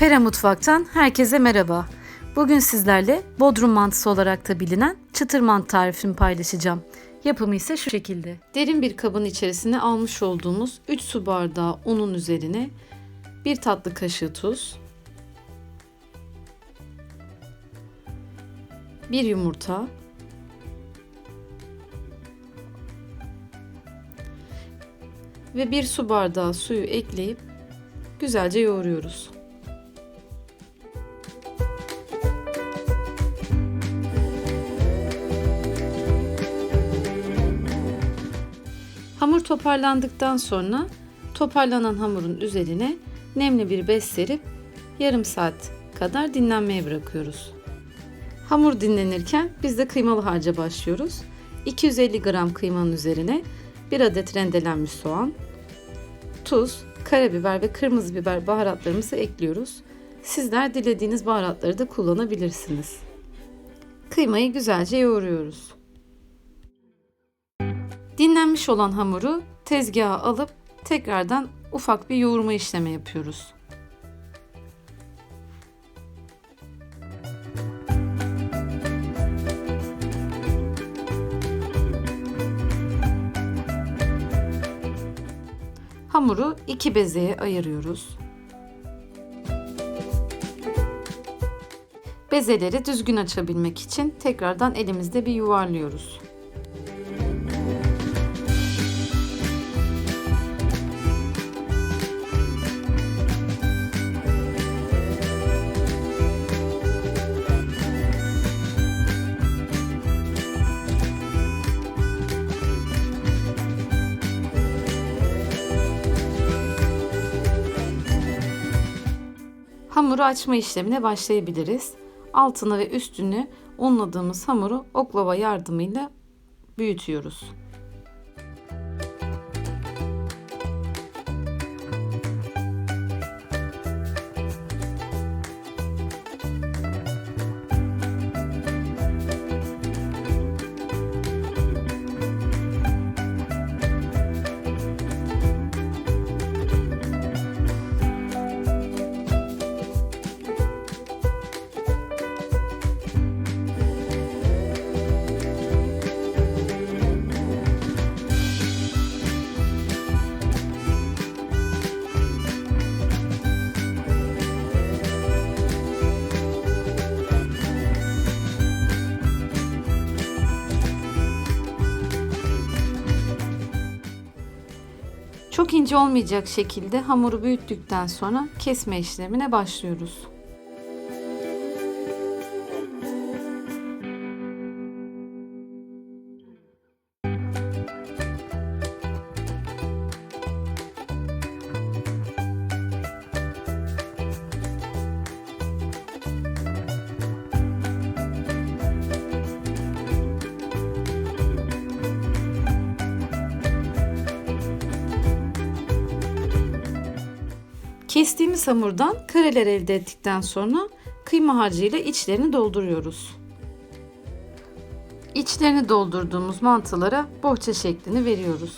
Pera Mutfak'tan herkese merhaba. Bugün sizlerle Bodrum mantısı olarak da bilinen çıtır mantı tarifimi paylaşacağım. Yapımı ise şu şekilde. Derin bir kabın içerisine almış olduğumuz 3 su bardağı unun üzerine 1 tatlı kaşığı tuz, 1 yumurta, ve 1 su bardağı suyu ekleyip güzelce yoğuruyoruz. Toparlandıktan sonra toparlanan hamurun üzerine nemli bir bez serip yarım saat kadar dinlenmeye bırakıyoruz. Hamur dinlenirken biz de kıymalı harca başlıyoruz. 250 gram kıymanın üzerine 1 adet rendelenmiş soğan, tuz, karabiber ve kırmızı biber baharatlarımızı ekliyoruz. Sizler dilediğiniz baharatları da kullanabilirsiniz. Kıymayı güzelce yoğuruyoruz. Dinlenmiş olan hamuru tezgaha alıp tekrardan ufak bir yoğurma işlemi yapıyoruz. Hamuru iki bezeye ayırıyoruz. Bezeleri düzgün açabilmek için tekrardan elimizde bir yuvarlıyoruz. Hamuru açma işlemine başlayabiliriz. Altını ve üstünü unladığımız hamuru oklava yardımıyla büyütüyoruz. Çok ince olmayacak şekilde hamuru büyüttükten sonra kesme işlemine başlıyoruz. Kestiğimiz hamurdan kareler elde ettikten sonra kıyma harcıyla içlerini dolduruyoruz. İçlerini doldurduğumuz mantılara bohça şeklini veriyoruz.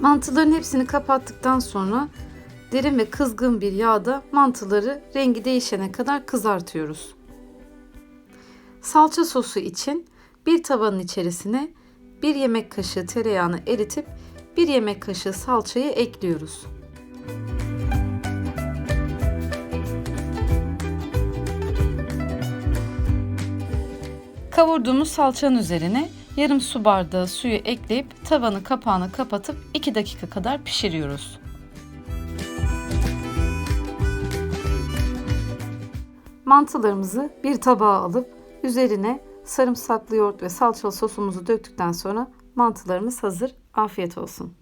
Mantıların hepsini kapattıktan sonra derin ve kızgın bir yağda mantıları rengi değişene kadar kızartıyoruz. Salça sosu için bir tavanın içerisine bir yemek kaşığı tereyağını eritip bir yemek kaşığı salçayı ekliyoruz. Kavurduğumuz salçanın üzerine yarım su bardağı suyu ekleyip tavanı kapağını kapatıp 2 dakika kadar pişiriyoruz. Mantılarımızı bir tabağa alıp üzerine sarımsaklı yoğurt ve salçalı sosumuzu döktükten sonra mantılarımız hazır. Afiyet olsun.